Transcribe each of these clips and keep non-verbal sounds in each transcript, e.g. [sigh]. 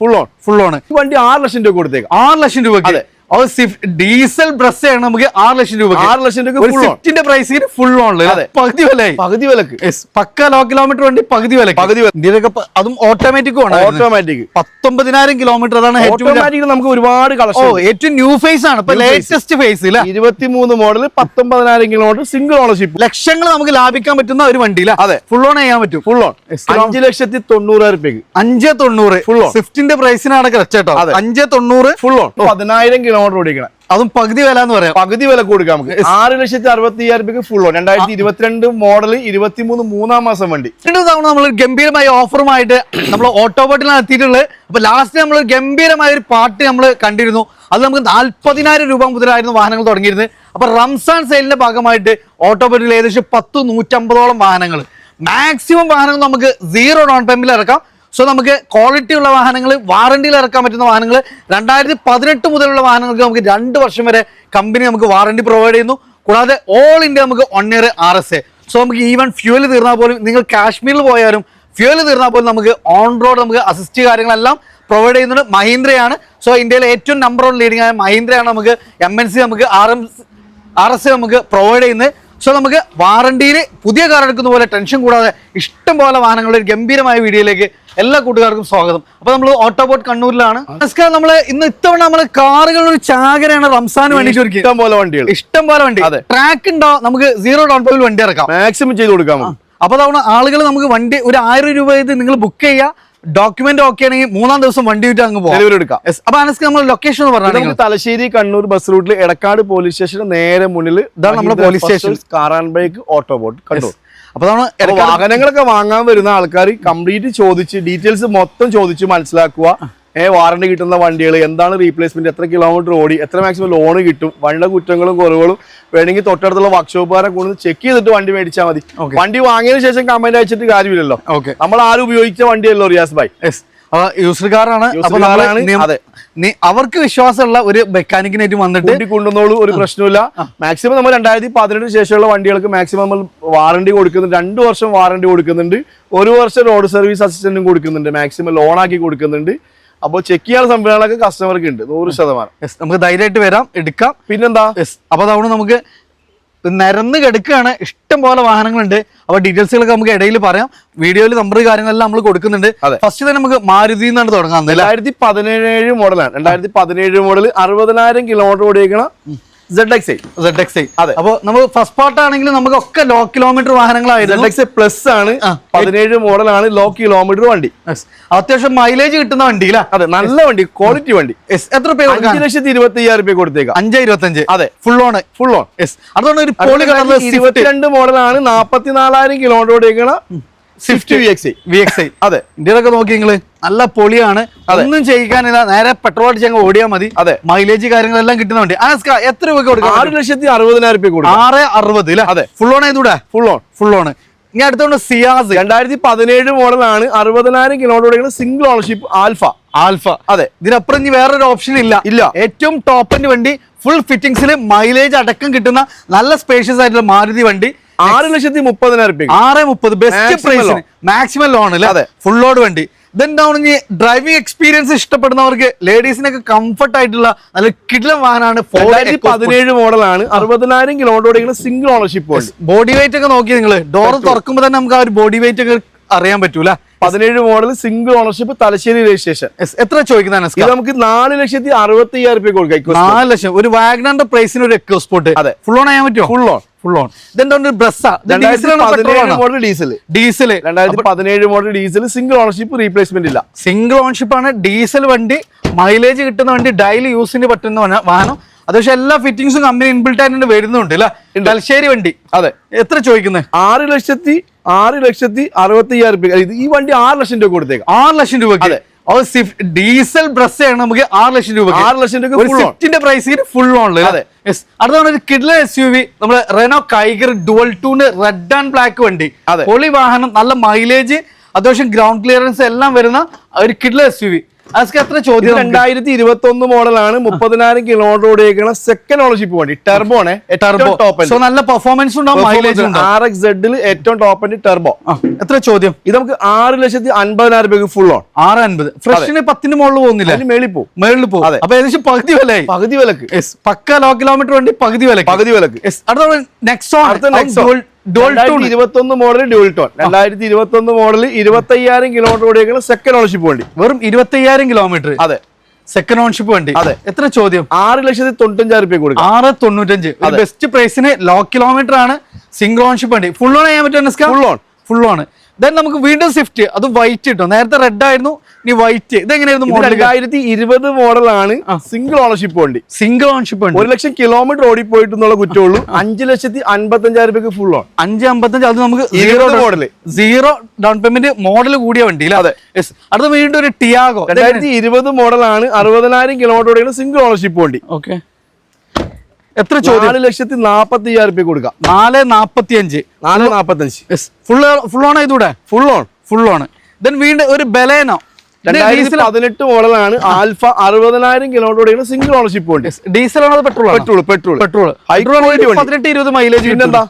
Full on full on വണ്ടി ആറ് ലക്ഷം രൂപ കൊടുത്തേക്കാം. ആറ് ലക്ഷം രൂപ അതെ. അത് സ്വിഫ്റ്റ് ഡീസൽ ബ്രസ് ആണ് നമുക്ക് ആറ് ലക്ഷം രൂപ ആറ് ലക്ഷം രൂപ സ്വിഫ്റ്റിന്റെ പ്രൈസ് ഫുൾ ഓൺ. പകുതി വിലയായി. പകുതി വിലക്ക്. പക്ക ലോ കിലോമീറ്റർ വണ്ടി പകുതി വില പകുതി വില. ഇന്ത്യയിലൊക്കെ അതും ഓട്ടോമാറ്റിക് ആണ്. ഓട്ടോമാറ്റിക് പത്തൊമ്പതിനായിരം കിലോമീറ്റർ അതാണ് ഓട്ടോമാറ്റിക് നമുക്ക് ഒരുപാട് കളക്ഷൻ ഏറ്റവും ന്യൂ ഫേസ് ആണ്. ഇപ്പൊ ലേറ്റസ്റ്റ് ഫേസ് ഇല്ല ഇരുപത്തിമൂന്ന് മോഡൽ പത്തൊമ്പതിനായിരം കിലോമീറ്റർ സിംഗിൾ ഓണർഷിപ്പ് ലക്ഷങ്ങൾ നമുക്ക് ലാഭിക്കാൻ പറ്റുന്ന ഒരു വണ്ടി അതെ. ഫുൾ ഓൺ ചെയ്യാൻ പറ്റും. Full on. അഞ്ച് ലക്ഷത്തി തൊണ്ണൂറായിരം രൂപയ്ക്ക്. അഞ്ച് തൊണ്ണൂറ്. ഫുൾ ഓൺ സ്വിഫ്റ്റിന്റെ പ്രൈസിനാണ് കേട്ടോ അഞ്ച് തൊണ്ണൂറ്. ഫുൾ ഓൺ പതിനായിരം കിലോമീറ്റർ ഓടിക്കണം അതും പകുതി വില എന്ന് പറയാം. പകുതി വില കൊടുക്കാം നമുക്ക്. ആറ് ലക്ഷത്തി അറുപത്തി അയ്യായിരം രൂപയ്ക്ക് ഫുൾ ഓൺ രണ്ടായിരത്തി ഇരുപത്തിരണ്ട് മോഡൽ ഇരുപത്തിമൂന്ന് മൂന്നാം മാസം വണ്ടി. രണ്ട് തവണ നമ്മൾ ഗംഭീരമായ ഓഫറുമായിട്ട് നമ്മൾ ഓട്ടോബോട്ടിലാണ് എത്തിയിട്ടുള്ളത്. അപ്പൊ ലാസ്റ്റ് നമ്മൾ ഗംഭീരമായ ഒരു പാട്ട് നമ്മൾ കണ്ടിരുന്നു. അത് നമുക്ക് നാല്പതിനായിരം രൂപ മുതലായിരുന്നു വാഹനങ്ങൾ തുടങ്ങിയിരുന്നത്. അപ്പൊ റംസാൻ സെയിലിന്റെ ഭാഗമായിട്ട് ഓട്ടോബോട്ടിൽ ഏകദേശം പത്ത് നൂറ്റമ്പതോളം വാഹനങ്ങൾ. മാക്സിമം വാഹനങ്ങൾ നമുക്ക് സീറോ ഡൗൺ പേയ്മെന്റിൽ ഇറക്കാം. സോ നമുക്ക് ക്വാളിറ്റി ഉള്ള വാഹനങ്ങൾ വാറണ്ടിയിൽ ഇറക്കാൻ പറ്റുന്ന വാഹനങ്ങൾ രണ്ടായിരത്തി പതിനെട്ട് മുതലുള്ള വാഹനങ്ങൾക്ക് നമുക്ക് രണ്ട് വർഷം വരെ കമ്പനി നമുക്ക് വാറണ്ടി പ്രൊവൈഡ് ചെയ്യുന്നു. കൂടാതെ ഓൾ ഇന്ത്യ നമുക്ക് one year R S A so നമുക്ക് ഈവൻ ഫ്യൂവൽ തീർന്നാൽ പോലും നിങ്ങൾ കാശ്മീരിൽ പോയാലും ഫ്യൂവൽ തീർന്നാൽ പോലും നമുക്ക് ഓൺ റോഡ് നമുക്ക് അസിസ്റ്റ് കാര്യങ്ങളെല്ലാം പ്രൊവൈഡ് ചെയ്യുന്നത് മഹീന്ദ്രയാണ്. സോ ഇന്ത്യയിലെ ഏറ്റവും നമ്പർ വൺ ലീഡിംഗ് ആയ മഹീന്ദ്രയാണ് നമുക്ക് എം എൻ സി നമുക്ക് ആർ എം ആർ എസ് നമുക്ക് പ്രൊവൈഡ് ചെയ്യുന്നത്. സോ നമുക്ക് വാറണ്ടിയിൽ പുതിയ കാർ എടുക്കുന്ന പോലെ ടെൻഷൻ കൂടാതെ ഇഷ്ടം പോലെ വാഹനങ്ങളുടെ ഒരു ഗംഭീരമായ വീഡിയോയിലേക്ക് എല്ലാ കൂട്ടുകാർക്കും സ്വാഗതം. അപ്പൊ നമ്മൾ ഓട്ടോബോട്ട് കണ്ണൂരിലാണ്. നമസ്കാരം നമ്മൾ ഇന്ന് ഇത്തവണ നമ്മൾ കാറുകളുടെ ഒരു ചാകരയാണ് റംസാൻ വേണ്ടി ഒരുക്കിയത് ഇഷ്ടം പോലെ വണ്ടികൾ. ഇഷ്ടം പോലെ വണ്ടി. അതെ. ട്രാക്ക് ഉണ്ടോ? നമുക്ക് സീറോ ഡൗൺ പേയ്മെന്റ് വണ്ടി ഇറക്കാം. മാക്സിമം ചെയ്ത് കൊടുക്കാം. അപ്പൊ തവണ ആളുകൾ നമുക്ക് വണ്ടി ഒരു ആയിരം രൂപ ഇത് നിങ്ങൾ ബുക്ക് ചെയ്യുക. ഡോക്യുമെന്റ് ഓക്കെ ആണെങ്കിൽ മൂന്നാം ദിവസം വണ്ടി വിട്ട് അങ്ങ് പോകാം എടുക്കാം. അപ്പൊ അനസ്ക്ക് നമ്മൾ ലൊക്കേഷൻ എന്ന് പറഞ്ഞാൽ തലശ്ശേരി കണ്ണൂർ ബസ് റൂട്ടിൽ എടക്കാട് പോലീസ് സ്റ്റേഷന് നേരെ മുന്നിൽ ഇതാണ് നമ്മുടെ police station car and bike Autobot Kannur. അപ്പൊ നമ്മൾ വാഹനങ്ങളൊക്കെ വാങ്ങാൻ വരുന്ന ആൾക്കാർ കംപ്ലീറ്റ് ചോദിച്ച് ഡീറ്റെയിൽസ് മൊത്തം ചോദിച്ച് മനസ്സിലാക്കുക. ഏഹ് വാറണ്ടി കിട്ടുന്ന വണ്ടികൾ എന്താണ് റീപ്ലേസ്മെന്റ് എത്ര കിലോമീറ്റർ ഓടി എത്ര മാക്സിമം ലോൺ കിട്ടും വണ്ടിയുടെ കുറ്റങ്ങളും കുറവുകളും വേണമെങ്കിൽ തൊട്ടടുത്തുള്ള വർക്ക്ഷോപ്പുകാരെ കൊണ്ട് ചെക്ക് ചെയ്തിട്ട് വണ്ടി മേടിച്ചാൽ മതി. വണ്ടി വാങ്ങിയതിനു ശേഷം കമന്റ് അയച്ചിട്ട് കാര്യമില്ലല്ലോ. ഓക്കെ നമ്മൾ ആരും ഉപയോഗിച്ച വണ്ടിയല്ലോ റിയാസ് ഭായ്. യൂസർ കാറാണ് അവർക്ക് വിശ്വാസമുള്ള ഒരു മെക്കാനിക്കിനായിട്ട് വന്നിട്ട് കൊണ്ടുവന്നോളൂ ഒരു പ്രശ്നമില്ല മാക്സിമം നമ്മൾ രണ്ടായിരത്തി പതിനെട്ടിന് ശേഷമുള്ള വണ്ടികൾക്ക് മാക്സിമം നമ്മൾ വാറണ്ടി കൊടുക്കുന്നുണ്ട്. രണ്ടു വർഷം വാറണ്ടി കൊടുക്കുന്നുണ്ട്. ഒരു വർഷം റോഡ് സർവീസ് അസിസ്റ്റന്റും കൊടുക്കുന്നുണ്ട്. മാക്സിമം ലോൺ ആക്കി കൊടുക്കുന്നുണ്ട്. അപ്പോൾ ചെക്ക് ചെയ്യാനുള്ള സംവിധാനങ്ങളൊക്കെ കസ്റ്റമർക്ക് ഉണ്ട്. നൂറ് ശതമാനം. നമുക്ക് ധൈര്യമായിട്ട് വരാം. എടുക്കാം. പിന്നെന്താ? യെസ് അപ്പൊ അതുകൊണ്ട് നമുക്ക് നിരന്ന് കിടക്കുകയാണ്. ഇഷ്ടം പോലെ വാഹനങ്ങളുണ്ട്. അപ്പൊ ഡീറ്റെയിൽസുകളൊക്കെ നമുക്ക് ഇടയിൽ പറയാം. വീഡിയോയിൽ നമ്പർ കാര്യങ്ങളെല്ലാം നമ്മൾ കൊടുക്കുന്നുണ്ട്. ഫസ്റ്റ് തന്നെ നമുക്ക് മാരുതി എന്നാണ് തുടങ്ങാൻ രണ്ടായിരത്തി പതിനേഴ് മോഡലാണ് രണ്ടായിരത്തി പതിനേഴ് മോഡൽ അറുപതിനായിരം kilometre ഓടിയേക്കണ Z X I Z X I അതെ. അപ്പൊ നമ്മൾ ഫസ്റ്റ് പാർട്ട് ആണെങ്കിൽ നമുക്ക് ഒക്കെ ലോ കിലോമീറ്റർ വാഹനങ്ങളായിരുന്നു സെഡ് എക്സ് ഐ പ്ലസ് ആണ്. പതിനേഴ് മോഡലാണ് ലോ കിലോമീറ്റർ വണ്ടി. അത്യാവശ്യം മൈലേജ് കിട്ടുന്ന വണ്ടി അതെ നല്ല വണ്ടി ക്വാളിറ്റി വണ്ടി. എത്ര കൊടുക്കാം അഞ്ച് ലക്ഷത്തി ഇരുപത്തി അയ്യായിരം രൂപ കൊടുത്തേക്കാം. അഞ്ച് ഇരുപത്തഞ്ച്. അതെ. Full on full on yes അതുകൊണ്ട് ഒരു പോളി കളർ ഇരുപത്തിരണ്ട് മോഡലാണ് നാപ്പത്തിനാലായിരം kilometre ഓടിയേക്കണ Swift V X V X I അതെ. ഇന്ത്യയിലൊക്കെ നോക്കി നിങ്ങൾ നല്ല പൊളിയാണ്. ഒന്നും ചെയ്യിക്കാനില്ല. നേരെ പെട്രോൾ അടിച്ച് അങ്ങ് ഓടിയാൽ മതി. അതെ. മൈലേജ് കാര്യങ്ങളെല്ലാം കിട്ടുന്നുണ്ട്. അനസ്ക എത്ര രൂപയ്ക്ക് കൊടുക്കാം ആറ് ലക്ഷത്തി അറുപതിനായിരം രൂപ കൊടുക്കും. ആറ് അറുപത് അല്ലേ അതെ. ഫുൾ ഓൺ ചെയ്തൂടെ ഫുൾ ഓൺ ഫുൾ ഓൺ ഇനി അടുത്തോണ്ട് സിയാസ്. രണ്ടായിരത്തി പതിനേഴ് മോഡലാണ് അറുപതിനായിരം kilometre single ownership Alpha. Alpha. അതെ. ഇതിനപ്പുറം ഇനി വേറൊരു ഓപ്ഷൻ ഇല്ല. ഇല്ല. ഏറ്റവും ടോപ്പിന്റെ വണ്ടി ഫുൾ ഫിറ്റിംഗ്സിൽ മൈലേജ് അടക്കം കിട്ടുന്ന നല്ല സ്പേഷ്യസ് ആയിട്ടുള്ള മാരുതി വണ്ടി. ആറ് ലക്ഷത്തി മുപ്പതിനായിരം ആറ് മുപ്പത്. ബെസ്റ്റ് പ്രൈസ് മാക്സിമം ലോൺ അല്ലേ അതെ. ഫുൾ ലോഡ് വണ്ടി. ഇതെന്താണ് ഇനി ഡ്രൈവിംഗ് എക്സ്പീരിയൻസ് ഇഷ്ടപ്പെടുന്നവർക്ക് ലേഡീസിനൊക്കെ കംഫർട്ട് ആയിട്ടുള്ള നല്ല കിടിലം വാഹനമാണ് രണ്ടായിരത്തി പതിനേഴ് മോഡലാണ്. അറുപതിനായിരം kilometre single ownership body weight ഒക്കെ നോക്കി നിങ്ങൾ ഡോർ തുറക്കുമ്പോൾ തന്നെ നമുക്ക് ആ ഒരു ബോഡി വെയിറ്റ് ഒക്കെ അറിയാൻ പറ്റൂല. പതിനേഴ് model single ownership Thalassery registration എത്ര ചോദിക്കുന്ന ഇത് നമുക്ക് നാല് ലക്ഷത്തി അറുപത്തി അയ്യായിരം രൂപ കൊടുക്കാം നാല് ലക്ഷം. ഒരു വാഗ്നറിന്റെ പ്രൈസിന് ഒരു എക്കോ സ്പോട്ട് അതെ. ഫുൾ ഓൺ ചെയ്യാൻ പറ്റുമോ ഫുൾ ഓൺ ഫുൾ ഓൺ ഇതെന്താണ് മോഡൽ ഡീസൽ ഡീസൽ രണ്ടായിരത്തി പതിനേഴ് model diesel single ownership replacement ഇല്ല. സിംഗിൾ ഓണർഷിപ്പ് ആണ് ഡീസൽ വണ്ടി മൈലേജ് കിട്ടുന്ന വണ്ടി ഡെയിലി യൂസിന് പറ്റുന്ന വാഹനം. അത് അത്യാവശ്യം എല്ലാ ഫിറ്റിംഗ്സും കമ്പനി ഇൻബിൽറ്റ് ആയിട്ട് വരുന്നുണ്ട് അല്ലേ? തലശ്ശേരി വണ്ടി. അതെ. എത്ര ചോദിക്കുന്നത് ആറ് ലക്ഷത്തി ആറ് ലക്ഷത്തി അറുപത്തി അയ്യായിരം രൂപ ഈ വണ്ടി ആറ് ലക്ഷം രൂപ കൊടുത്തേക്കാം. ആറ് ലക്ഷം രൂപ അതെ. ഡീസൽ ബ്രസ് ആണ് നമുക്ക് ആറ് ലക്ഷം രൂപ ആറ് ലക്ഷം രൂപ ഫുൾ ഓൺ on. സ്വിഫ്റ്റിന്റെ പ്രൈസ് ഫുൾ ഓൺ അതെ. യെസ് അടുത്താണ് ഒരു കിഡ്ല എസ് യു വി നമ്മൾ Renault Kiger dual tone red and black വണ്ടി. പൊളി വാഹനം നല്ല മൈലേജ് അത്യാവശ്യം ഗ്രൗണ്ട് ക്ലിയറൻസ് എല്ലാം വരുന്ന ഒരു കിഡ്ല എസ് യു വി എത്ര ചോദ്യം? രണ്ടായിരത്തി ഇരുപത്തി ഒന്ന് മോഡലാണ് മുപ്പതിനായിരം കിലോമീറ്റർ ഓടിയേക്കണ സെക്കൻഡ് ഓണർഷിപ്പ് വണ്ടി. ടെർബോ ആണ്. ടർബോ ടോപ്പ് സോ നല്ല പെർഫോമൻസ് ഉണ്ടാവും മൈലേജ് ഉണ്ടാവും. ആർ എക്സ് സെഡിൽ ഏറ്റവും ടോപ്പ് ആൻഡ് ടെർബോ എത്ര ചോദ്യം? ഇത് നമുക്ക് ആറ് ലക്ഷത്തി അൻപതിനായിരം രൂപയ്ക്ക് ഫുൾ ഓൺ ആറ് അൻപത്. ഫ്രഷിന് പത്തിന് മുകളിൽ പോകുന്നില്ല? മേളിൽ പോകും. മേളിൽ പോകും. അപ്പൊ ഏകദേശം പകുതി വിലയായി. പകുതി വിലക്ക്. പക്ക ലോ കിലോമീറ്റർ വണ്ടി പകുതി വിലക്ക്. പകുതി വിലക്ക്. അടുത്ത നെക്സ്റ്റ് അടുത്ത നെക്സോൺ ഇരുപത്തി ഒന്ന് മോഡൽ ഡ്യൂൾ ടോൺ രണ്ടായിരത്തി ഇരുപത്തി ഒന്ന് മോഡൽ ഇരുപത്തി അയ്യായിരം കിലോമീറ്റർ ഓടിയേക്കുന്ന സെക്കൻഡ് ഓണർഷിപ്പ് വണ്ടി. വെറും ഇരുപത്തി അയ്യായിരം കിലോമീറ്റർ അതെ. സെക്കൻഡ് ഓൺഷിപ്പ് വണ്ടി. അതെ. എത്ര ചോദ്യം? ആറ് ലക്ഷത്തി തൊണ്ണൂറ്റഞ്ചായിരം രൂപ കൊടുക്കും. ആറ് തൊണ്ണൂറ്റഞ്ച്. ബെസ്റ്റ് പ്രൈസിന് ലോ കിലോമീറ്റർ ആണ് സിംഗിൾ ഓൺഷിപ്പ് വണ്ടി. ഫുൾ ഓൺ ചെയ്യാൻ പറ്റുമോ full on full on then നമുക്ക് വീണ്ടും സ്വിഫ്റ്റ് അത് വൈറ്റ് കിട്ടും നേരത്തെ റെഡ് ആയിരുന്നു ഇനി വൈറ്റ് ഇതെങ്ങനെയായിരുന്നു രണ്ടായിരത്തി ഇരുപത് മോഡലാണ് സിംഗിൾ ഓണർഷിപ്പ് വണ്ടി. സിംഗിൾ ഓണർഷിപ്പ് ഉണ്ട് ഒരു ലക്ഷം കിലോമീറ്റർ ഓടിപ്പോയിട്ടെന്നുള്ള കുറ്റമുള്ളൂ. അഞ്ച് ലക്ഷത്തി അൻപത്തഞ്ചായിരം രൂപയ്ക്ക് ഫുൾ ഓൺ അഞ്ച് അമ്പത്തഞ്ച് അത് നമുക്ക് zero model zero down payment model കൂടിയ വണ്ടി അതെ. യെസ് അടുത്ത വീണ്ടും ഒരു ടിയാഗോ രണ്ടായിരത്തി ഇരുപത് മോഡലാണ് അറുപതിനായിരം കിലോമീറ്റർ ഓടിയാണ് സിംഗിൾ ഓണർഷിപ്പ് വണ്ടി. ഓക്കെ എത്ര ചോദ്യം? നാല് ലക്ഷത്തി നാപ്പത്തി അയ്യായിരം രൂപ കൊടുക്കാം. നാല് നാപ്പത്തി അഞ്ച് നാല് നാപ്പത്തി അഞ്ച് ഫുൾ ഫുൾ ഓൺ ചെയ്തൂടെ full on full on then വീണ്ടും ഒരു ബലേനോ. രണ്ടായിരത്തി പതിനെട്ട് മോഡലാണ് ആൽഫ അറുപതിനായിരം കിലോമീറ്റർ സിംഗിൾ ഓണർഷിപ്പ് ഉണ്ട് ഡീസൽ ആണോ പെട്രോൾ പെട്രോൾ പെട്രോൾ പെട്രോൾ. പതിനെട്ട് ഇരുപത് മൈലേജ് പിന്നെന്താ?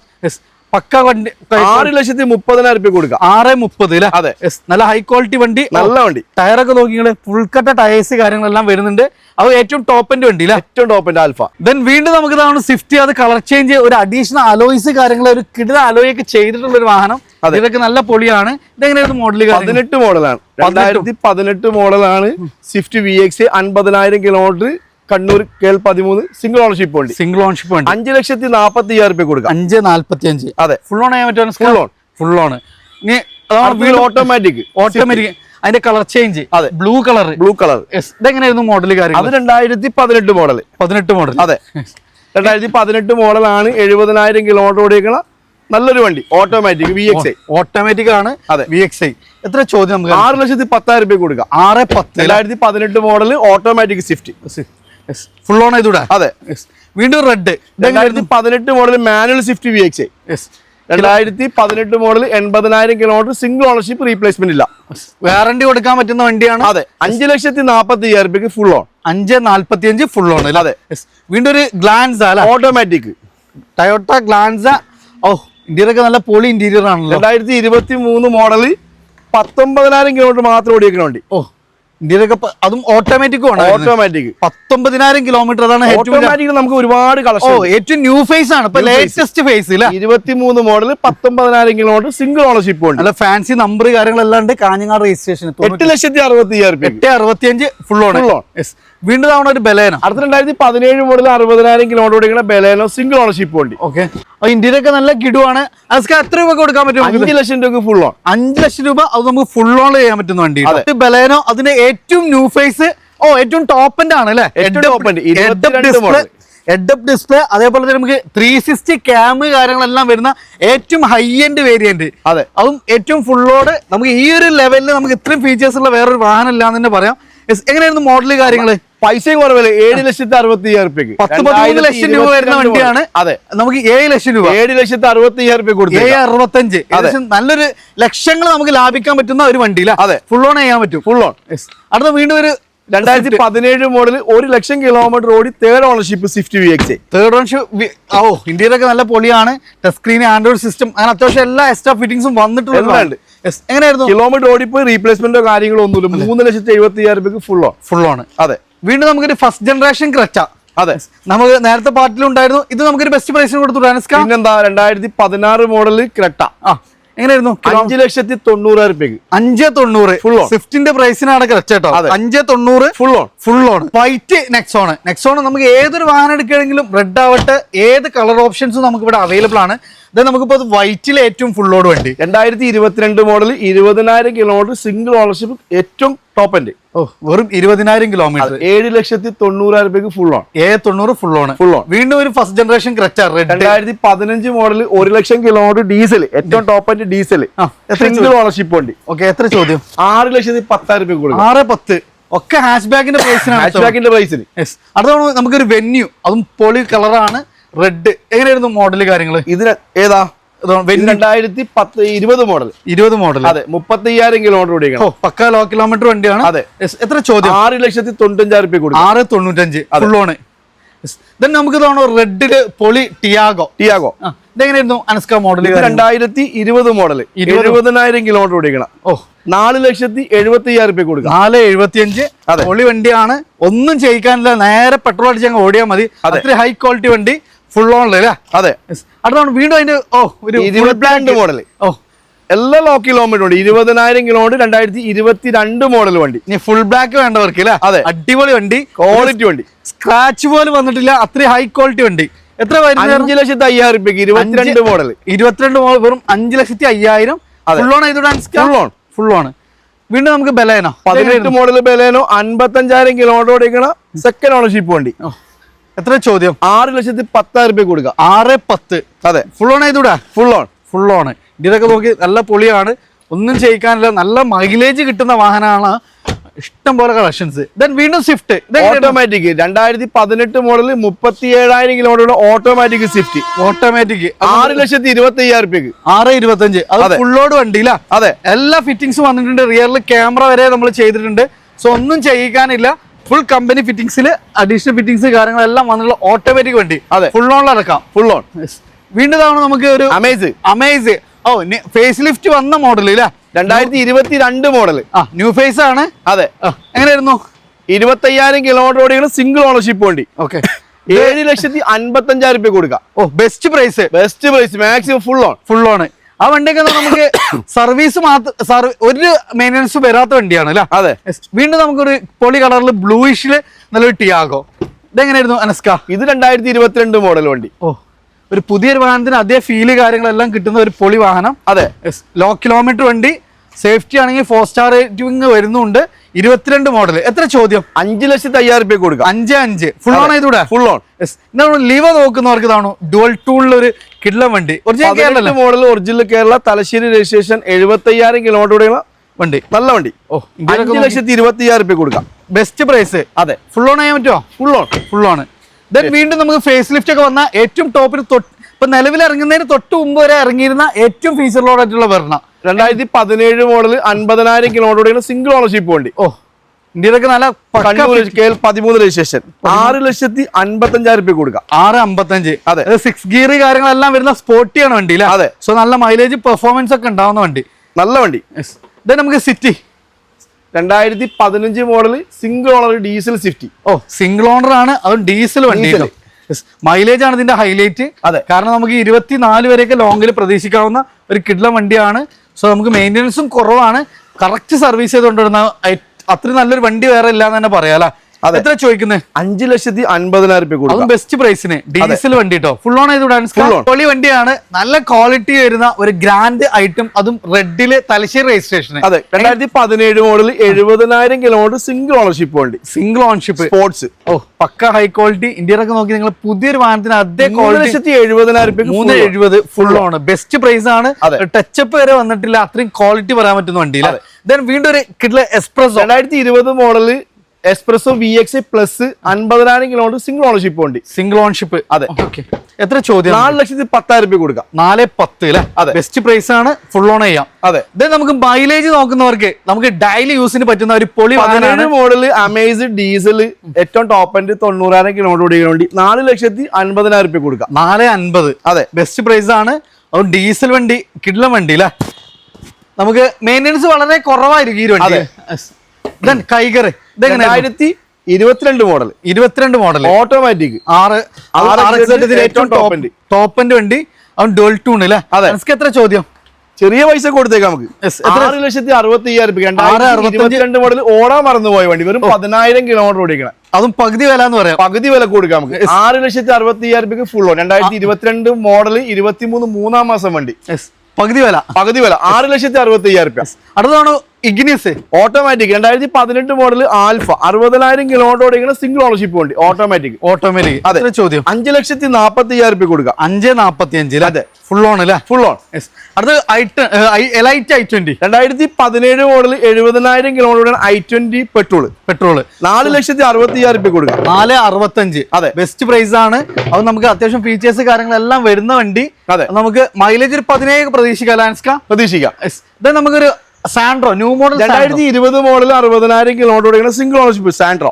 പക്ക വണ്ടി ആറ് ലക്ഷത്തി മുപ്പതിനായിരം രൂപ കൊടുക്കാം. ആറ് മുപ്പത് അല്ലേ അതെ. നല്ല ഹൈ ക്വാളിറ്റി വണ്ടി. നല്ല വണ്ടി. ടയറൊക്കെ നോക്കിങ്ങൾ ഫുൾ കട്ട ടയേഴ്സ് കാര്യങ്ങളെല്ലാം വരുന്നുണ്ട്. അത് ഏറ്റവും ടോപ്പിന്റെ വണ്ടി ഏറ്റവും ടോപ്പിന്റെ ആൽഫ ദെൻ വീണ്ടും നമുക്ക് ഇതാണ് സ്വിഫ്റ്റ് അത് കളർ ചേഞ്ച് ഒരു അഡീഷണൽ അലോയ്സ് കാര്യങ്ങൾ ഒരു കിടില അലോയ് ഒക്കെ ചെയ്തിട്ടുള്ള ഒരു വാഹനം ഇതൊക്കെ നല്ല പൊളിയാണ്. ഇതെങ്ങനെയാണ് മോഡൽ പതിനെട്ട് മോഡലാണ് രണ്ടായിരത്തി പതിനെട്ട് മോഡലാണ് സ്വിഫ്റ്റ് വി എക്സ് അൻപതിനായിരം കിലോമീറ്റർ കണ്ണൂർ കേൾ പതിമൂന്ന് സിംഗിൾ ഓണർഷിപ്പ് വണ്ടി സിംഗിൾ ഓണർഷിപ്പ് വണ്ടി അഞ്ച് ലക്ഷത്തി നാപ്പത്തി അയ്യായിരം രൂപ കൊടുക്കുക അഞ്ച് നാല്പത്തി അഞ്ച് അതെ ഫുൾ ഓൺ ചെയ്യാൻ പറ്റുമോ സ്കൂൾ ഓൺ ഫുൾ ഓൺ ഇനി ഓട്ടോമാറ്റിക് ഓട്ടോമാറ്റിക് അതിന്റെ കളർ ചേഞ്ച് അതെ. ബ്ലൂ കളർ ബ്ലൂ കളർ ഇതെങ്ങനെയായിരുന്നു മോഡൽ അത് കാര്യങ്ങൾ രണ്ടായിരത്തി പതിനെട്ട് മോഡൽ പതിനെട്ട് മോഡൽ അതെ. രണ്ടായിരത്തി പതിനെട്ട് മോഡലാണ് എഴുപതിനായിരം കിലോമീറ്റർ ഓടിക്കണ നല്ലൊരു വണ്ടി. Automatic V X I automatic ആണ് അതെ. വി എക്സ് ഐ എത്ര ചോദ്യം നമുക്ക് ആറ് ലക്ഷത്തി പത്തായിരം രൂപ കൊടുക്കാം. ആറ് പത്ത്. രണ്ടായിരത്തി പതിനെട്ട് model automatic Swift full on ചെയ്തൂടെ അതെ. വീണ്ടും റെഡ് രണ്ടായിരത്തി പതിനെട്ട് model manual Swift V X രണ്ടായിരത്തി പതിനെട്ട് മോഡൽ എൺപതിനായിരം കിലോമീറ്റർ സിംഗിൾ ഓണർഷിപ്പ് റീപ്ലേസ്മെന്റ് ഇല്ല. വാറണ്ടി കൊടുക്കാൻ പറ്റുന്ന വണ്ടിയാണ്? അതെ. അഞ്ച് ലക്ഷത്തി നാൽപ്പത്തി അയ്യായിരം രൂപയ്ക്ക് ഫുൾ ഓൺ അഞ്ച് നാൽപ്പത്തി അഞ്ച് ഫുൾ ഓൺ അതെ. വീണ്ടും ഒരു ഗ്ലാൻസ് അല്ല? ഓട്ടോമാറ്റിക് ടയോട്ട ഗ്ലാൻസ ഓ ഇന്റീരിയർ ഒക്കെ നല്ല പൊളി ഇന്റീരിയർ ആണല്ലോ. രണ്ടായിരത്തി ഇരുപത്തി മൂന്ന് മോഡൽ പത്തൊമ്പതിനായിരം കിലോമീറ്റർ മാത്രം ഓടിയേക്കുന്ന വണ്ടി. ഓ അതും ഓട്ടോമാറ്റിക്കും ആണ് ഓട്ടോമാറ്റിക് പത്തൊമ്പതിനായിരം കിലോമീറ്റർ അതാണ് ഓട്ടോമാറ്റിക് നമുക്ക് ഒരുപാട് കളക്ഷൻ ഏറ്റവും ന്യൂ ഫേസ് ആണ്. ഇപ്പൊ ലേറ്റസ്റ്റ് ഫേസ് ഇല്ല ഇരുപത്തി മൂന്ന് മോഡൽ പത്തൊമ്പതിനായിരം കിലോമീറ്റർ സിംഗിൾ ഓണർഷിപ്പ് ഉണ്ട്. അല്ല ഫാൻസി നമ്പർ കാര്യങ്ങളെല്ലാം ഉണ്ട്. കാഞ്ഞങ്ങാട് രജിസ്ട്രേഷൻ എട്ട് ലക്ഷത്തി അറുപത്തി അയ്യായിരം എട്ട് അറുപത്തിയഞ്ച് ഫുൾ ഓൺ വീണ്ടും തവണ ഒരു ബലേന? അടുത്ത രണ്ടായിരത്തി പതിനേഴ് മോഡൽ അറുപതിനായിരം കിലോമീറ്റർ ഓടിക്കുന്ന ബലേനോ സിംഗിൾ ഓണർഷിപ്പ് വണ്ടി ഓക്കെ ഇന്ത്യയിലൊക്കെ നല്ല കിടുവാണ്. അതൊക്കെ എത്ര രൂപ കൊടുക്കാൻ പറ്റും? അഞ്ച് ലക്ഷം രൂപ ഫുൾ ഓൺ അഞ്ച് ലക്ഷം രൂപ അത് നമുക്ക് ഫുൾ ഓൺ ചെയ്യാൻ പറ്റുന്ന വണ്ടി ബലേനോ അതിന്റെ ഏറ്റവും ന്യൂ ഫേസ് ഓ ഏറ്റവും ടോപ്പ് എൻഡ് ആണ് അല്ലേ? ഏറ്റവും top end, 22 model. Head up display അതേപോലെ തന്നെ നമുക്ക് ത്രീ സിക്സ്റ്റി ക്യാമ് കാര്യങ്ങളെല്ലാം വരുന്ന ഏറ്റവും ഹൈ എൻഡ് വേരിയന്റ് അതെ. അതും ഏറ്റവും ഫുള്ളോട് നമുക്ക് ഈ ഒരു ലെവലിൽ നമുക്ക് ഇത്രയും ഫീച്ചേഴ്സ് ഉള്ള വേറൊരു വാഹനം ഇല്ലാന്ന് തന്നെ പറയാം. എങ്ങനെയായിരുന്നു മോഡൽ കാര്യങ്ങൾ? പൈസയും കുറവല്ലേ ഏഴ് ലക്ഷത്തി അറുപത്തി അയ്യായിരം രൂപയ്ക്ക് പത്ത് പതിമൂന്ന് ലക്ഷം രൂപ വരുന്ന വണ്ടിയാണ്. അതെ. നമുക്ക് ഏഴ് ലക്ഷം രൂപ. ഏഴ് ലക്ഷത്തി അറുപത്തി അയ്യായിരം രൂപ കൊടുത്തു ഏഴ് അറുപത്തഞ്ച്. അഞ്ച് നല്ലൊരു ലക്ഷങ്ങൾ നമുക്ക് ലാഭിക്കാൻ പറ്റുന്ന ഒരു വണ്ടി അതെ. ഫുൾ ഓൺ ചെയ്യാൻ പറ്റും. ഫുൾ ഓൺ അടുത്ത വീണ്ടും ഒരു രണ്ടായിരത്തി പതിനേഴ് മോഡൽ ഒരു ലക്ഷം കിലോമീറ്റർ ഓടി third ownership Swift V X third ownership ഓ ഇന്ത്യയിലൊക്കെ നല്ല പൊളിയാണ്. ടച്ച് സ്ക്രീൻ ആൻഡ്രോയിഡ് സിസ്റ്റം അങ്ങനെ അത്യാവശ്യം എല്ലാ എക്സ്ട്രാ ഫിറ്റിംഗ്സും വന്നിട്ടുണ്ട്. എങ്ങനെയായിരുന്നു? കിലോമീറ്റർ ഓടിപ്പോയി റീപ്ലേസ്മെന്റോ കാര്യങ്ങളോ ഒന്നുമില്ല. മൂന്ന് ലക്ഷത്തി എഴുപത്തി അയ്യായിരം രൂപയ്ക്ക് ഫുൾ ഓൺ ഫുൾ ഓൺ അതെ. വീണ്ടും നമുക്കൊരു ഫസ്റ്റ് ജനറേഷൻ ക്രച്ച. അതെ. നമുക്ക് നേരത്തെ പാർട്ടിലുണ്ടായിരുന്നു ഇത് നമുക്കൊരു ബെസ്റ്റ് പ്രൈസിന് കൊടുത്തു പിന്നെന്താ രണ്ടായിരത്തി പതിനാറ് മോഡൽ ക്രെട്ട ആ എങ്ങനെയായിരുന്നു? അഞ്ചു ലക്ഷത്തി തൊണ്ണൂറായിരം രൂപയ്ക്ക് അഞ്ച് തൊണ്ണൂറ് ഫുൾ ഓൺ സ്വിഫ്റ്റിന്റെ പ്രൈസിനാണ് കേട്ടോ. അഞ്ച് തൊണ്ണൂറ് full on full on white Nexon Nexon നമുക്ക് ഏതൊരു വാഹനം എടുക്കുകയാണെങ്കിലും റെഡ് ആവട്ടെ ഏത് കളർ ഓപ്ഷൻസും നമുക്ക് ഇവിടെ അവൈലബിൾ ആണ്. ഇത് നമുക്കിപ്പോൾ വൈറ്റിൽ ഏറ്റവും ഫുൾ ലോഡ് വണ്ടി. രണ്ടായിരത്തി ഇരുപത്തിരണ്ട് മോഡൽ ഇരുപതിനായിരം കിലോമീറ്റർ സിംഗിൾ ഓണർഷിപ്പ് ഏറ്റവും ടോപ്പ് എൻഡ് ഓ വെറും ഇരുപതിനായിരം കിലോമീറ്റർ ഏഴ് ലക്ഷത്തി തൊണ്ണൂറായിരം രൂപയ്ക്ക് ഫുൾ ഓൺ ഏ തൊണ്ണൂറ് ഫുൾ ഓൺ ഫുൾ ഓൺ വീണ്ടും ഒരു ഫസ്റ്റ് ജനറേഷൻ ക്രച്ച രണ്ടായിരത്തി പതിനഞ്ച് മോഡൽ ഒരു ലക്ഷം കിലോമീറ്റർ ഡീസൽ ഏറ്റവും top end diesel single ownership വണ്ടി. ഓക്കെ എത്ര ചോദ്യം? ആറ് ലക്ഷത്തി പത്തായിരം രൂപ കൊടുക്കും. ആറ് പത്ത്. ഒക്കെ ഹാഷ് ബാഗിന്റെ പ്രൈസിനാണ് ഹാഷ് ബാക്കിന്റെ പ്രൈസിന് അടുത്ത നമുക്കൊരു വെന്യൂ അതും പൊളി കളറാണ് റെഡ് എങ്ങനെയായിരുന്നു മോഡൽ കാര്യങ്ങൾ ഇതിന് ഏതാ? രണ്ടായിരത്തി പത്ത് ഇരുപത് മോഡൽ ഇരുപത് മോഡൽ അതെ മുപ്പത്തി അയ്യായിരം കിലോമീറ്റർ ഓടിക്കണം പക്ക ലോ കിലോമീറ്റർ വണ്ടിയാണ്. അതെ. എത്ര ചോദ്യം? ആറ് ലക്ഷത്തി തൊണ്ണൂറ്റഞ്ചായിരം രൂപ കൊടുക്കും. ആറ് തൊണ്ണൂറ്റഞ്ച് ദെൻ നമുക്ക് തോന്നുന്നു റെഡിൽ പൊളി ടിയാഗോ ടിയാഗോ ഇതെങ്ങനെയായിരുന്നു അനസ്ക മോഡൽ രണ്ടായിരത്തി ഇരുപത് മോഡൽ ഇരുപതിനായിരം കിലോമീറ്റർ ഓടിക്കണം ഓ. നാല് ലക്ഷത്തി എഴുപത്തി അയ്യായിരം രൂപ കൊടുക്കാം. നാല് എഴുപത്തി അഞ്ച് പൊളി വണ്ടിയാണ്. ഒന്നും ചെയ്യിക്കാനില്ല. നേരെ പെട്രോൾ അടിച്ച് അങ്ങ് ഓടിയാൽ മതി. അതെ. അത്ര ഹൈ ക്വാളിറ്റി വണ്ടി. ഫുൾ ഓൺ അല്ലേ അതെ. അടുത്താണ് വീണ്ടും അതിന്റെ ഓ ഒരു ഇരുപത്തിരണ്ട് മോഡൽ ഓ. എല്ലാ ലോ കിലോമീറ്റർ ഉണ്ട്. ഇരുപതിനായിരം കിലോമീറ്റർ രണ്ടായിരത്തി ഇരുപത്തിരണ്ട് മോഡൽ വണ്ടി. ഇനി ഫുൾ ബ്ലാക്ക് വേണ്ടവർക്ക് അല്ലേ അതെ. അടിപൊളി വണ്ടി. ക്വാളിറ്റി വണ്ടി. സ്ക്രാച്ച് പോലും വന്നിട്ടില്ല. അത്രയും ഹൈ ക്വാളിറ്റി വണ്ടി. എത്ര അഞ്ച് ലക്ഷത്തി അയ്യായിരം രൂപയ്ക്ക് ഇരുപത്തിരണ്ട് മോഡൽ ഇരുപത്തിരണ്ട് മോഡൽ വെറും അഞ്ച് ലക്ഷത്തി അയ്യായിരം. Full on Full on. Full on വീണ്ടും നമുക്ക് ബലേനോ. പതിനെട്ട് മോഡൽ ബലേനോ അൻപത്തഞ്ചായിരം കിലോമീറ്റർ ഓടിക്കണ സെക്കൻഡ് ഓണർഷിപ്പ് വണ്ടി. എത്ര ചോദ്യം? ആറ് ലക്ഷത്തി പത്തായിരം രൂപ കൊടുക്കുക ആറ് പത്ത്. അതെ. ഫുൾ ഓൺ ചെയ്തൂടാ? ഫുൾ ഓൺ ഫുൾ ഓൺ ഇതൊക്കെ നോക്കി നല്ല പൊളിയാണ്. ഒന്നും ചെയ്യിക്കാനില്ല. നല്ല മൈലേജ് കിട്ടുന്ന വാഹനമാണ് ഇഷ്ടം പോലെ കളക്ഷൻസ് ദെൻ വീണ്ടും സ്വിഫ്റ്റ് ഓട്ടോമാറ്റിക് രണ്ടായിരത്തി പതിനെട്ട് മോഡൽ മുപ്പത്തി ഏഴായിരം കിലോമീറ്റർ ഓട്ടോമാറ്റിക് സ്വിഫ്റ്റ് ഓട്ടോമാറ്റിക് ആറ് ലക്ഷത്തി ഇരുപത്തി അയ്യായിരം രൂപയ്ക്ക് ആറ് ഇരുപത്തഞ്ച്. അത് അതെ. ഫുള്ളോട് വണ്ടിയില്ല അതെ. എല്ലാ ഫിറ്റിംഗ്സും വന്നിട്ടുണ്ട്. റിയറിൽ ക്യാമറ വരെ നമ്മൾ ചെയ്തിട്ടുണ്ട്. സോ ഒന്നും ചെയ്യിക്കാനില്ല. ഫുൾ കമ്പനി ഫിറ്റിംഗ്സിൽ അഡീഷണൽ ഫിറ്റിംഗ്സ് കാര്യങ്ങളെല്ലാം വന്നുള്ള ഓട്ടോമാറ്റിക് വണ്ടി. അതെ. ഫുൾ ഓൺ ഇറക്കാം ഫുൾ ഓൺ വീണ്ടും തവണ നമുക്ക് ഒരു അമേസ് അമേസ് ഓ ഫേസ് ലിഫ്റ്റ് വന്ന മോഡൽ ഇല്ല രണ്ടായിരത്തി ഇരുപത്തി രണ്ട് മോഡൽ ആ ന്യൂ ഫേസ് ആണ്. അതെ. എങ്ങനെയായിരുന്നു? ഇരുപത്തയ്യായിരം കിലോമീറ്റർ ഓടികൾ സിംഗിൾ ഓണർഷിപ്പ് വണ്ടി. ഓക്കെ ഏഴ് ലക്ഷത്തി അൻപത്തി അഞ്ചായിരം രൂപ കൊടുക്കാം. ഓ best price best price maximum full on full on ആ വണ്ടിയൊക്കെ നമുക്ക് [coughs] സർവീസ് മാത്രം ഒരു മെയിന്റനൻസ് വരാത്ത വണ്ടിയാണ് അല്ലേ? അതെ. വീണ്ടും നമുക്കൊരു പൊളി കളറിൽ ബ്ലൂയിഷിൽ നല്ലൊരു ടിയാഗോ ഇതെങ്ങനെയായിരുന്നു അനസ്ക? ഇത് രണ്ടായിരത്തി ഇരുപത്തിരണ്ട് മോഡൽ വണ്ടി. ഓ ഒരു പുതിയൊരു വാഹനത്തിന് അതേ ഫീൽ കാര്യങ്ങളെല്ലാം കിട്ടുന്ന ഒരു പൊളി വാഹനം. അതെ. ലോ കിലോമീറ്റർ വണ്ടി. സേഫ്റ്റി ആണെങ്കിൽ ഫോർ സ്റ്റാർ റേറ്റിംഗ് വരുന്നുണ്ട്. ഇരുപത്തിരണ്ട് മോഡൽ എത്ര ചോദ്യം? അഞ്ച് ലക്ഷത്തി അയ്യായിരം രൂപ കൊടുക്കാം. അഞ്ച് അഞ്ച്. ഫുൾ ഓൺ ചെയ്തൂടെ ഫുൾ ഓൺ ലിവ നോക്കുന്നവർക്ക് ഇതാണോ? ഡുവൽ ടൂളിൽ ഒരു കിഡ്ലം വണ്ടി. Original Kerala model original Kerala Thalassery registration എഴുപത്തയ്യായിരം കിലോമീറ്റർ ഓടിക്കുന്ന വണ്ടി. നല്ല വണ്ടി. ഓ അഞ്ച് ലക്ഷത്തി ഇരുപത്തി അയ്യായിരം രൂപ കൊടുക്കാം. ബെസ്റ്റ് പ്രൈസ് അതെ. ഫുൾ ഓൺ ചെയ്യാൻ പറ്റുമോ full on full on then വീണ്ടും നമുക്ക് ഫേസ് ലിഫ്റ്റ് ഒക്കെ വന്ന ഏറ്റവും ടോപ്പിൽ തൊട്ട് ഇപ്പൊ നിലവിൽ ഇറങ്ങുന്നതിന് തൊട്ട് മുമ്പ് വരെ ഇറങ്ങിയിരുന്ന ഏറ്റവും ഫീച്ചറിലോടായിട്ടുള്ള വരണം രണ്ടായിരത്തി പതിനേഴ് മോഡൽ അൻപതിനായിരം കിലോമീറ്റർ സിംഗിൾ ഓണർഷിപ്പ് വണ്ടി. ഓ ഇന്ത്യയിലൊക്കെ നല്ല പക്ക കണ്ണൂർ കെ എൽ പതിമൂന്ന് രജിസ്ട്രേഷൻ ആറ് ലക്ഷത്തി അൻപത്തഞ്ചായിരം രൂപ കൊടുക്കുക ആറ് അമ്പത്തഞ്ച്. അതെ. സിക്സ് ഗിയർ കാര്യങ്ങളെല്ലാം വരുന്ന സ്പോർട്ടിയാണ് വണ്ടി അല്ലേ? അതെ. സോ നല്ല മൈലേജ് പെർഫോമൻസ് ഒക്കെ ഉണ്ടാവുന്ന വണ്ടി. നല്ല വണ്ടി. ഇത് നമുക്ക് സിറ്റി രണ്ടായിരത്തി പതിനഞ്ച് മോഡൽ സിംഗിൾ ഓണർ ഡീസൽ സിഫ്റ്റി ഓ സിംഗിൾ ഓണർ ആണ് അതും ഡീസൽ വണ്ടി. മൈലേജ് ആണ് ഇതിന്റെ ഹൈലൈറ്റ് അതെ. കാരണം നമുക്ക് ഇരുപത്തിനാല് വരെയൊക്കെ ലോങ്ങിൽ പ്രതീക്ഷിക്കാവുന്ന ഒരു കിഡ്ല വണ്ടിയാണ്. സോ നമുക്ക് മെയിന്റനൻസും കുറവാണ് കറക്റ്റ് സർവീസ് ചെയ്തുകൊണ്ടിരുന്ന അത്രയും നല്ലൊരു വണ്ടി വേറെ ഇല്ല എന്ന് തന്നെ പറയാം അല്ലേ. എത്ര ചോദിക്കുന്നത് അഞ്ചു ലക്ഷത്തി അൻപതിനായിരം രൂപ അതും ബെസ്റ്റ് പ്രൈസിന് ഡീസൽ വണ്ടി കേട്ടോ ഫുൾ ഓൺ ചെയ്ത്. പൊളി വണ്ടിയാണ്. നല്ല ക്വാളിറ്റി വരുന്ന ഒരു ഗ്രാൻഡ് ഐറ്റം അതും റെഡിൽ തലശ്ശേരി രജിസ്ട്രേഷൻ അതെ. രണ്ടായിരത്തി പതിനേഴ് മോഡൽ എഴുപതിനായിരം കിലോമീറ്റർ സിംഗിൾ ഓണർഷിപ്പ് വണ്ടി. സിംഗിൾ ഓണർഷിപ്പ് സ്പോർട്സ് ഓ പക്ക ഹൈ ക്വാളിറ്റി ഇന്ത്യയിലൊക്കെ നോക്കി നിങ്ങൾ പുതിയൊരു വാഹനത്തിന് അതേ ലക്ഷത്തി എഴുപതിനായിരം മൂന്ന് എഴുപത് ഫുൾ ഓൺ ബെസ്റ്റ് പ്രൈസ് ആണ്. ടച്ചപ്പ് വരെ വന്നിട്ടില്ല. അത്രയും ക്വാളിറ്റി പറയാൻ പറ്റുന്ന വണ്ടിയില്ല? അതെ. ദെൻ വീണ്ടും ഒരു കിട്ടില്ല എക്സ്പ്രസ് രണ്ടായിരത്തി ഇരുപത് മോഡൽ എക്സ്പ്രസോ വി എക്സ് പ്ലസ് അൻപതിനായിരം കിലോമീറ്റർ സിംഗിൾ ഓണർഷിപ്പ് വണ്ടി. സിംഗിൾ ഓണർഷിപ്പ് അതെ. ഓക്കെ എത്ര ചോദ്യം? നാല് ലക്ഷത്തി പത്തായിരം രൂപ കൊടുക്കാം. നാല് പത്ത് അല്ലെ? അതെ. ബെസ്റ്റ് പ്രൈസ് ആണ്. ഫുൾ ഓൺ ചെയ്യാം. അതെ. ഇത് നമുക്ക് മൈലേജ് നോക്കുന്നവർക്ക് നമുക്ക് ഡെയിലി യൂസിന് പറ്റുന്ന ഒരു പൊളി പതിനേഴ് മോഡൽ അമേസ് ഡീസൽ ഏറ്റവും ടോപ്പ് എൻഡ് തൊണ്ണൂറായിരം കിലോമീറ്റർ ഓടിക്കുന്ന വണ്ടി. നാല് ലക്ഷത്തി അൻപതിനായിരം രൂപ കൊടുക്കാം. നാല് അൻപത്. അതെ. ബെസ്റ്റ് പ്രൈസ് ആണ്. അതും ഡീസൽ വണ്ടി കിഡ്ലം വണ്ടി അല്ലേ? നമുക്ക് മെയിന്റെനൻസ് വളരെ കുറവായിരിക്കും ഈ വണ്ടി. ദെൻ രണ്ടായിരത്തി ഇരുപത്തിരണ്ട് മോഡൽ ഇരുപത്തിരണ്ട് മോഡൽ ഓട്ടോമാറ്റിക് ആറ് ഏറ്റവും ടോപ്പിന്റെ വണ്ടി. അവൻ ഡോൾ ടൂൺ അല്ലേ? അതെ. എത്ര ചോദ്യം? ചെറിയ പൈസ കൊടുത്തേക്കാം നമുക്ക്? ആറ് ലക്ഷത്തി അറുപത്തി അയ്യായിരം മോഡൽ ഓടാൻ മറന്നുപോയ വണ്ടി. വെറും പതിനായിരം കിലോമീറ്റർ ഓടിക്കണം. അതും പകുതി വില എന്ന് പറയാം. പകുതി വില കൊടുക്കാം നമുക്ക്. ആറ് ലക്ഷത്തി അറുപത്തി അയ്യായിരം രൂപയ്ക്ക് ഫുൾ രണ്ടായിരത്തി ഇരുപത്തിരണ്ട് മോഡൽ ഇരുപത്തിമൂന്ന് മൂന്നാം മാസം വണ്ടി. പകുതി വില. പകുതി വില. ആറ് ലക്ഷത്തി അറുപത്തി അയ്യായിരം രൂപ. അടുത്താണ് ഇഗ്നിസ് ഓട്ടോമാറ്റിക് രണ്ടായിരത്തി പതിനെട്ട് മോഡൽ ആൽഫ അറുപതിനായിരം കിലോമീറ്റർ ഓടിക്കുന്ന സിംഗിൾ ഓണർഷിപ്പ് വണ്ടി. ഓട്ടോമാറ്റിക്. ഓട്ടോമാറ്റിക്. അതെ. ചോദ്യം? അഞ്ച് ലക്ഷത്തി നാപ്പത്തി അയ്യായിരം രൂപ കൊടുക്കുക അഞ്ച് നാപ്പത്തി അഞ്ചിൽ അതെ. ഫുൾ ഓൺ അല്ലേ ഫുൾ ഓൺ യെസ് അടുത്ത് ഐ എലൈറ്റ് ഐ ട്വന്റി രണ്ടായിരത്തി പതിനേഴ് മോഡൽ എഴുപതിനായിരം kilometre i twenty petrol petrol നാല് ലക്ഷത്തി അറുപത്തി അയ്യായിരം രൂപ കൊടുക്കുക നാല് അറുപത്തഞ്ച്. അതെ. ബെസ്റ്റ് പ്രൈസ് ആണ്. അത് നമുക്ക് അത്യാവശ്യം ഫീച്ചേഴ്സ് കാര്യങ്ങളെല്ലാം വരുന്ന വണ്ടി. അതെ. നമുക്ക് മൈലേജ് ഒരു പതിനേഴ് പ്രതീക്ഷിക്കാം ലാൻസ്ക പ്രതീക്ഷിക്കാം. ഇത് നമുക്കൊരു സാൻഡ്രോ ന്യൂ മോഡൽ രണ്ടായിരത്തി ഇരുപത് മോഡൽ അറുപതിനായിരം കിലോമീറ്റർ സിംഗിൾ ഓണർഷിപ്പ് സാൻഡ്രോ.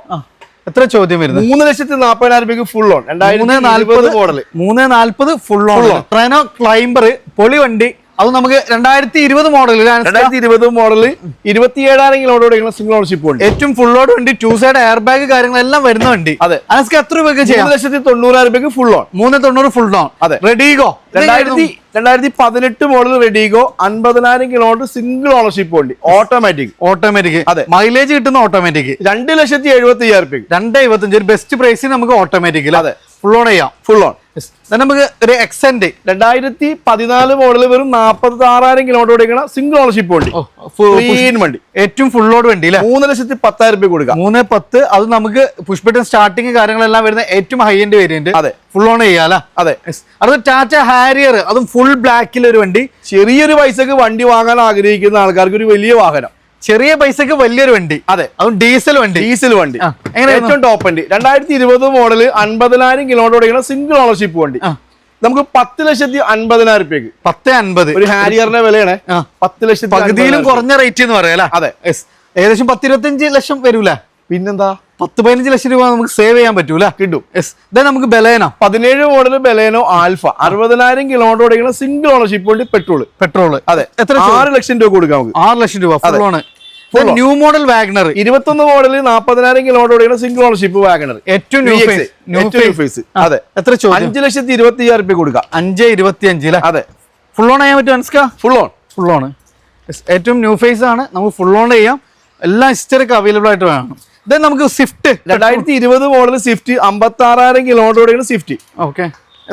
എത്ര ചോദ്യം വരുന്നത്? മൂന്ന് ലക്ഷത്തി നാൽപ്പതിനായിരം രൂപയ്ക്ക് ഫുൾ ഓൺ മൂന്ന് രണ്ടായിരത്തി നാല്പത് ഇരുപത് മോഡൽ മൂന്ന് നാല്പത് ഫുൾ ഓൺ ട്രെനോ ക്ലൈംബർ പൊളി വണ്ടി അത് നമുക്ക് രണ്ടായിരത്തി ഇരുപത് മോഡൽ രണ്ടായിരത്തി ഇരുപത് മോഡൽ ഇരുപത്തി ഏഴായിരം കിലോമീറ്റർ സിംഗിൾ ഓണർഷിപ്പ് ഉണ്ട്. ഏറ്റവും ഫുൾ ഓഡ് വണ്ടി ടു സൈഡ് എയർ ബാഗ് കാര്യങ്ങളെല്ലാം വരുന്ന വണ്ടി. അതെ. അനസ്ക്ക് എത്ര രൂപയ്ക്ക് ചെയ്യാം? ലക്ഷത്തി തൊണ്ണൂറായിരം രൂപയ്ക്ക് ഫുൾ ഓൺ മൂന്ന് തൊണ്ണൂറ് ഫുൾ ഓൺ അതെ. റെഡിഗോ രണ്ടായിരത്തി രണ്ടായിരത്തി പതിനെട്ട് മോഡൽ റെഡിഗോ അൻപതിനായിരം കിലോമീറ്റർ സിംഗിൾ ഓണർഷിപ്പ് ഉണ്ട് ഓട്ടോമാറ്റിക് ഓട്ടോമാറ്റിക് അതെ. മൈലേജ് കിട്ടുന്ന ഓട്ടോമാറ്റിക് രണ്ട് ലക്ഷത്തി എഴുപത്തി അയ്യായിരം രൂപ രണ്ട് എഴുപത്തഞ്ച് ഒരു ബെസ്റ്റ് പ്രൈസിന് നമുക്ക് ഓട്ടോമാറ്റിക് അതെ. ഫുൾ ഓൺ ചെയ്യാം. ഫുൾ ഓൺ നമുക്ക് ഒരു എക്സെന്റ് രണ്ടായിരത്തി പതിനാല് മോഡൽ വെറും നാൽപ്പത്തി ആറായിരം കിലോമീറ്റർ ഓടിക്കണ സിംഗിൾ ഓണർഷിപ്പ് വണ്ടി ക്ലീൻ വണ്ടി. ഏറ്റവും ഫുൾ ഓഡ് വണ്ടി അല്ലേ? മൂന്ന് ലക്ഷത്തി പത്തായിരം രൂപ കൊടുക്കാം. മൂന്ന് പത്ത് അത് നമുക്ക് പുഷ്പട്ടൻ സ്റ്റാർട്ടിങ് കാര്യങ്ങളെല്ലാം വരുന്ന ഏറ്റവും ഹൈ എൻഡ് വേരിയന്റ് അതെ. ഫുൾ ഓൺ ചെയ്യാല അതെ. അടുത്ത ടാറ്റ ഹാരിയർ അതും ഫുൾ ബ്ലാക്കിൽ ഒരു വണ്ടി. ചെറിയൊരു പൈസക്ക് വണ്ടി വാങ്ങാൻ ആഗ്രഹിക്കുന്ന ആൾക്കാർക്ക് ഒരു വലിയ വാഹനം. ചെറിയ പൈസക്ക് വലിയൊരു വണ്ടി. അതെ. അതും ഡീസൽ വണ്ടി. ഡീസൽ വണ്ടി? ഏറ്റവും ടോപ്പ് വണ്ടി. രണ്ടായിരത്തി ഇരുപത് മോഡൽ അൻപതിനായിരം കിലോമീറ്റർ ഓടിക്കുന്ന സിംഗിൾ ഓണർഷിപ്പ് വണ്ടി. നമുക്ക് പത്ത് ലക്ഷത്തി അൻപതിനായിരം രൂപയ്ക്ക് പത്ത് അൻപത്. ഒരു ഹാരിയറിന്റെ വിലയാണ്. പത്ത് ലക്ഷത്തി പകുതിയിലും കുറഞ്ഞ റേറ്റ് എന്ന് പറയാം അതെ. ഏകദേശം പത്തിരുപത്തഞ്ച് ലക്ഷം വരൂല? പിന്നെന്താ? പത്ത് പതിനഞ്ച് ലക്ഷം രൂപ നമുക്ക് സേവ് ചെയ്യാൻ പറ്റൂല. കിട്ടും. യെസ് നമുക്ക് ബലേന. പതിനേഴ് മോഡൽ ബലേനോ ആൽഫ. അറുപതിനായിരം കിലോമീറ്റർ ഓടിക്കുന്ന സിംഗിൾ ഓണർഷിപ്പ് വണ്ടി പെട്രോൾ പെട്രോൾ അതെ. എത്ര ആറ് ലക്ഷം രൂപ കൊടുക്കാം നമുക്ക്. ആറ് ലക്ഷം രൂപ. Full on. New model WagonR ഇരുപത്തൊന്ന് മോഡൽ നാൽപ്പതിനായിരം കിലോമീറ്റർ ഓടിക്കുന്ന സിംഗിൾ ഓണർഷിപ്പ് വാഗ്നർ ഏറ്റവും ന്യൂ ഫേസ്. അതെ. എത്ര അഞ്ച് ലക്ഷത്തി ഇരുപത്തി അയ്യായിരം രൂപ കൊടുക്കാം. അഞ്ച് ഇരുപത്തി അഞ്ച് അല്ലേ അതെ. ഫുൾ ഓൺ ചെയ്യാൻ പറ്റും അൻസ്ക? ഫുൾ ഓൺ ഫുൾ ഓൺ ഏറ്റവും ന്യൂ ഫേസ് ആണ്. നമുക്ക് ഫുൾ ഓൺ ചെയ്യാം. എല്ലാ ഹിസ്റ്ററിക്ക് അവൈലബിൾ ആയിട്ട് വേണം. ഇതാ നമുക്ക് സ്വിഫ്റ്റ് രണ്ടായിരത്തി ഇരുപത് മോഡൽ സ്വിഫ്റ്റ് അമ്പത്തി ആറായിരം കിലോമീറ്റർ ഓടിക്കുന്ന സ്വിഫ്റ്റ് ഓക്കെ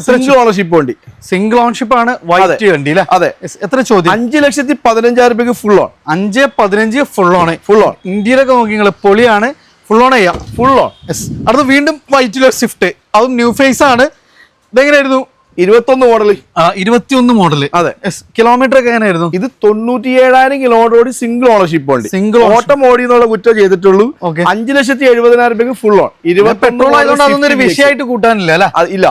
സിംഗിൾ ഓണർഷിപ്പ് വണ്ടി. സിംഗിൾ ഓൺഷിപ്പ് ആണ് വൈറ്റ് വണ്ടി അല്ലേ? അതെ. എത്ര ചോദ്യം? അഞ്ച് ലക്ഷത്തി പതിനഞ്ചായിരം രൂപയ്ക്ക് ഫുൾ ഓൺ അഞ്ച് പതിനഞ്ച് ഫുൾ ഓൺ ഫുൾ ഓൺ ഇന്ത്യയിലൊക്കെ നോക്കി നിങ്ങൾ പൊളിയാണ് ഫുൾ ഓൺ ചെയ്യാം. ഫുൾ ഓൺ യെസ് അടുത്ത് വീണ്ടും വൈറ്റിലെ സ്വിഫ്റ്റ് അതും ന്യൂ ഫേസ് ആണ്. ഇതെങ്ങനെയായിരുന്നു ഇരുപത്തൊന്ന് മോഡൽ ഇരുപത്തിയൊന്ന് മോഡൽ അതെ. കിലോമീറ്റർ ഒക്കെ എങ്ങനെയായിരുന്നു? ഇത് തൊണ്ണൂറ്റി ഏഴായിരം കിലോമീറ്റർ ഓടി സിംഗിൾ ഓണർഷിപ്പ് ഉണ്ട്. സിംഗിൾ ഓട്ടം ഓടി എന്നുള്ള കുറ്റം ചെയ്തിട്ടുള്ളൂ. അഞ്ച് ലക്ഷത്തി എഴുപതിനായിരം രൂപ ഫുൾ ഓൺ പെട്രോൾ ആയതുകൊണ്ട് അതൊന്നും ഒരു വിഷയമായിട്ട് കൂട്ടാനില്ല അല്ല? ഇല്ല.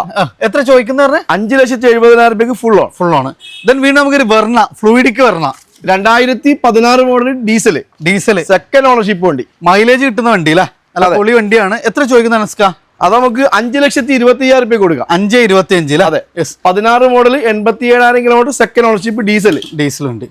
എത്ര ചോദിക്കുന്ന പറഞ്ഞാൽ അഞ്ച് ലക്ഷത്തി എഴുപതിനായിരം രൂപ full on full on then വീണ്ടും നമുക്കൊരു വെർണ ഫ്ലൂയിഡിക്ക് വെർണ രണ്ടായിരത്തി പതിനാറ് model diesel diesel second ownership വണ്ടി മൈലേജ് കിട്ടുന്ന വണ്ടി അല്ല? അല്ല പൊളി വണ്ടിയാണ്. എത്ര ചോദിക്കുന്ന അനസ്ക? അത് നമുക്ക് അഞ്ച് ലക്ഷത്തി ഇരുപത്തി അയ്യായിരം രൂപ കൊടുക്കാം. അഞ്ച് ഇരുപത്തി അഞ്ചിൽ അതെ. പതിനാറ് മോഡൽ എൺപത്തി ഏഴായിരം kilometre second ownership diesel diesel വണ്ടി